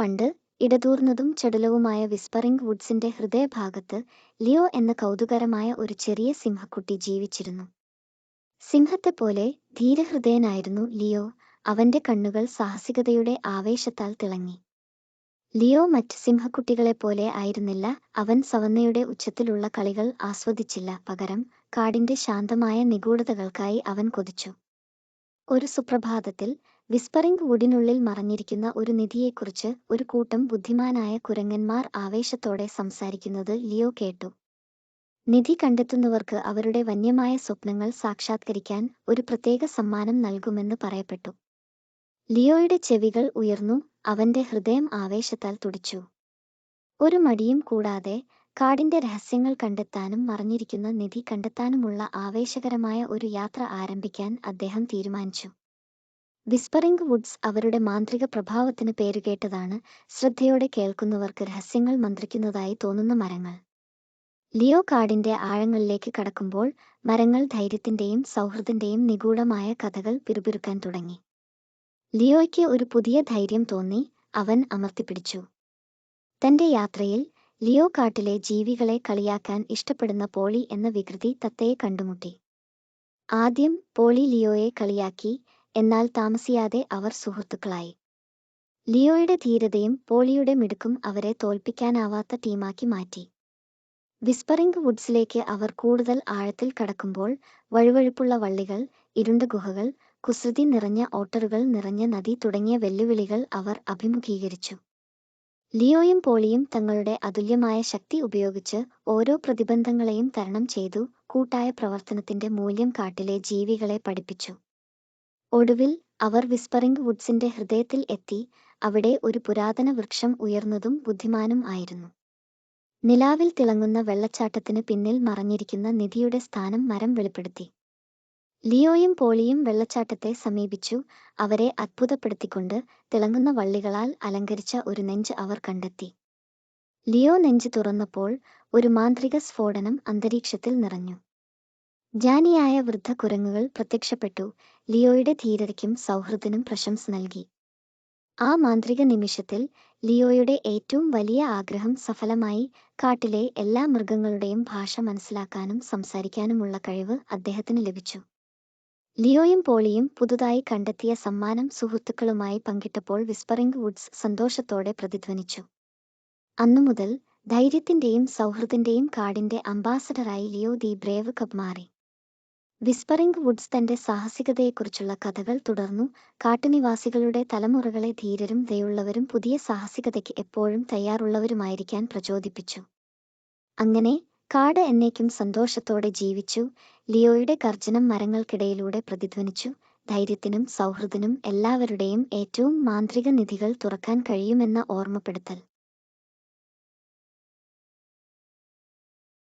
പണ്ട് ഇടതൂർന്നതും ചടുലവുമായ വിസ്പറിംഗ് വുഡ്സിന്റെ ഹൃദയഭാഗത്ത് ലിയോ എന്ന കൗതുകരമായ ഒരു ചെറിയ സിംഹക്കുട്ടി ജീവിച്ചിരുന്നു. സിംഹത്തെപ്പോലെ ധീരഹൃദയനായിരുന്നു ലിയോ. അവന്റെ കണ്ണുകൾ സാഹസികതയുടെ ആവേശത്താൽ തിളങ്ങി. ലിയോ മറ്റ് സിംഹക്കുട്ടികളെപ്പോലെ ആയിരുന്നില്ല. അവൻ സവന്നയുടെ ഉച്ചത്തിലുള്ള കളികൾ ആസ്വദിച്ചില്ല. പകരം കാടിന്റെ ശാന്തമായ നിഗൂഢതകൾക്കായി അവൻ കൊതിച്ചു. ഒരു സുപ്രഭാതത്തിൽ വിസ്പറിംഗ് വുഡിനുള്ളിൽ മറഞ്ഞിരിക്കുന്ന ഒരു നിധിയെക്കുറിച്ച് ഒരു കൂട്ടം ബുദ്ധിമാനായ കുരങ്ങന്മാർ ആവേശത്തോടെ സംസാരിക്കുന്നത് ലിയോ കേട്ടു. നിധി കണ്ടെത്തുന്നവർക്ക് അവരുടെ വന്യമായ സ്വപ്നങ്ങൾ സാക്ഷാത്കരിക്കാൻ ഒരു പ്രത്യേക സമ്മാനം നൽകുമെന്ന് പറയപ്പെട്ടു. ലിയോയുടെ ചെവികൾ ഉയർന്നു അവന്റെ ഹൃദയം ആവേശത്താൽ തുടിച്ചു. ഒരു മടിയും കൂടാതെ കാടിന്റെ രഹസ്യങ്ങൾ കണ്ടെത്താനും മറഞ്ഞിരിക്കുന്ന നിധി കണ്ടെത്താനുമുള്ള ആവേശകരമായ ഒരു യാത്ര ആരംഭിക്കാൻ അദ്ദേഹം തീരുമാനിച്ചു. വിസ്പറിംഗ് വുഡ്സ് അവരുടെ മാന്ത്രിക പ്രഭാവത്തിന് പേരുകേട്ടതാണ് ശ്രദ്ധയോടെ കേൾക്കുന്നവർക്ക് രഹസ്യങ്ങൾ മന്ത്രിക്കുന്നതായി തോന്നുന്ന മരങ്ങൾ. ലിയോ കാടിന്റെ ആഴങ്ങളിലേക്ക് കടക്കുമ്പോൾ മരങ്ങൾ ധൈര്യത്തിന്റെയും സൗഹൃദത്തിന്റെയും നിഗൂഢമായ കഥകൾ പിറുപിറുക്കാൻ തുടങ്ങി. ലിയോയ്ക്ക് ഒരു പുതിയ ധൈര്യം തോന്നി അവൻ അമർത്തിപ്പിടിച്ചു. തന്റെ യാത്രയിൽ ലിയോ കാട്ടിലെ ജീവികളെ കളിയാക്കാൻ ഇഷ്ടപ്പെടുന്ന പോളി എന്ന വികൃതി തത്തയെ കണ്ടുമുട്ടി. ആദ്യം പോളി ലിയോയെ കളിയാക്കി എന്നാൽ താമസിയാതെ അവർ സുഹൃത്തുക്കളായി. ലിയോയുടെ ധീരതയും പോളിയുടെ മിടുക്കും അവരെ തോൽപ്പിക്കാനാവാത്ത ടീമാക്കി മാറ്റി. വിസ്പറിംഗ് വുഡ്സിലേക്ക് അവർ കൂടുതൽ ആഴത്തിൽ കടക്കുമ്പോൾ വഴുവഴുപ്പുള്ള വള്ളികൾ ഇരുണ്ട ഗുഹകൾ കുസൃതി നിറഞ്ഞ ഓട്ടറുകൾ നിറഞ്ഞ നദി തുടങ്ങിയ വെല്ലുവിളികൾ അവർ അഭിമുഖീകരിച്ചു. ലിയോയും പോളിയും തങ്ങളുടെ അതുല്യമായ ശക്തി ഉപയോഗിച്ച് ഓരോ പ്രതിബന്ധങ്ങളെയും തരണം ചെയ്തു കൂട്ടായ പ്രവർത്തനത്തിന്റെ മൂല്യം കാട്ടിലെ ജീവികളെ പഠിപ്പിച്ചു. ഒടുവിൽ അവർ വിസ്പറിംഗ് വുഡ്സിന്റെ ഹൃദയത്തിൽ എത്തി അവിടെ ഒരു പുരാതന വൃക്ഷം ഉയർന്നതും ബുദ്ധിമാനും ആയിരുന്നു. നിലാവിൽ തിളങ്ങുന്ന വെള്ളച്ചാട്ടത്തിന് പിന്നിൽ മറഞ്ഞിരിക്കുന്ന നിധിയുടെ സ്ഥാനം മരം വെളിപ്പെടുത്തി. ലിയോയും പോളിയും വെള്ളച്ചാട്ടത്തെ സമീപിച്ചു. അവരെ അത്ഭുതപ്പെടുത്തിക്കൊണ്ട് തിളങ്ങുന്ന വള്ളികളാൽ അലങ്കരിച്ച ഒരു നെഞ്ച് അവർ കണ്ടെത്തി. ലിയോ നെഞ്ച് തുറന്നപ്പോൾ ഒരു മാന്ത്രിക സ്ഫോടനം അന്തരീക്ഷത്തിൽ നിറഞ്ഞു. ജാനിയായ വൃദ്ധ കുരങ്ങുകൾ പ്രത്യക്ഷപ്പെട്ടു. ലിയോയുടെ ധീരതയ്ക്കും സൗഹൃദത്തിനും പ്രശംസ നൽകി. ആ മാന്ത്രിക നിമിഷത്തിൽ ലിയോയുടെ ഏറ്റവും വലിയ ആഗ്രഹം സഫലമായി കാട്ടിലെ എല്ലാ മൃഗങ്ങളുടെയും ഭാഷ മനസ്സിലാക്കാനും സംസാരിക്കാനുമുള്ള കഴിവ് അദ്ദേഹത്തിന് ലഭിച്ചു. ലിയോയും പോളിയും പുതുതായി കണ്ടെത്തിയ സമ്മാനം സുഹൃത്തുക്കളുമായി പങ്കിട്ടപ്പോൾ വിസ്പറിംഗ് വുഡ്സ് സന്തോഷത്തോടെ പ്രതിധ്വനിച്ചു. അന്നുമുതൽ ധൈര്യത്തിന്റെയും സൗഹൃദത്തിന്റെയും കാടിന്റെ അംബാസഡറായി ലിയോ ദി ബ്രേവ് കബ് മാറി. വിസ്പറിംഗ് വുഡ്സ് തന്റെ സാഹസികതയെക്കുറിച്ചുള്ള കഥകൾ തുടർന്നു കാട്ടുനിവാസികളുടെ തലമുറകളെ ധീരരും ദയുള്ളവരും പുതിയ സാഹസികതയ്ക്ക് എപ്പോഴും തയ്യാറുള്ളവരുമായിരിക്കാൻ പ്രചോദിപ്പിച്ചു. അങ്ങനെ കാട് എന്നേക്കും സന്തോഷത്തോടെ ജീവിച്ചു. ലിയോയുടെ ഗർജനം മരങ്ങൾക്കിടയിലൂടെ പ്രതിധ്വനിച്ചു. ധൈര്യത്തിനും സൗഹൃദത്തിനും എല്ലാവരുടെയും ഏറ്റവും മാന്ത്രിക നിധികൾ തുറക്കാൻ കഴിയുമെന്ന ഓർമ്മപ്പെടുത്തൽ.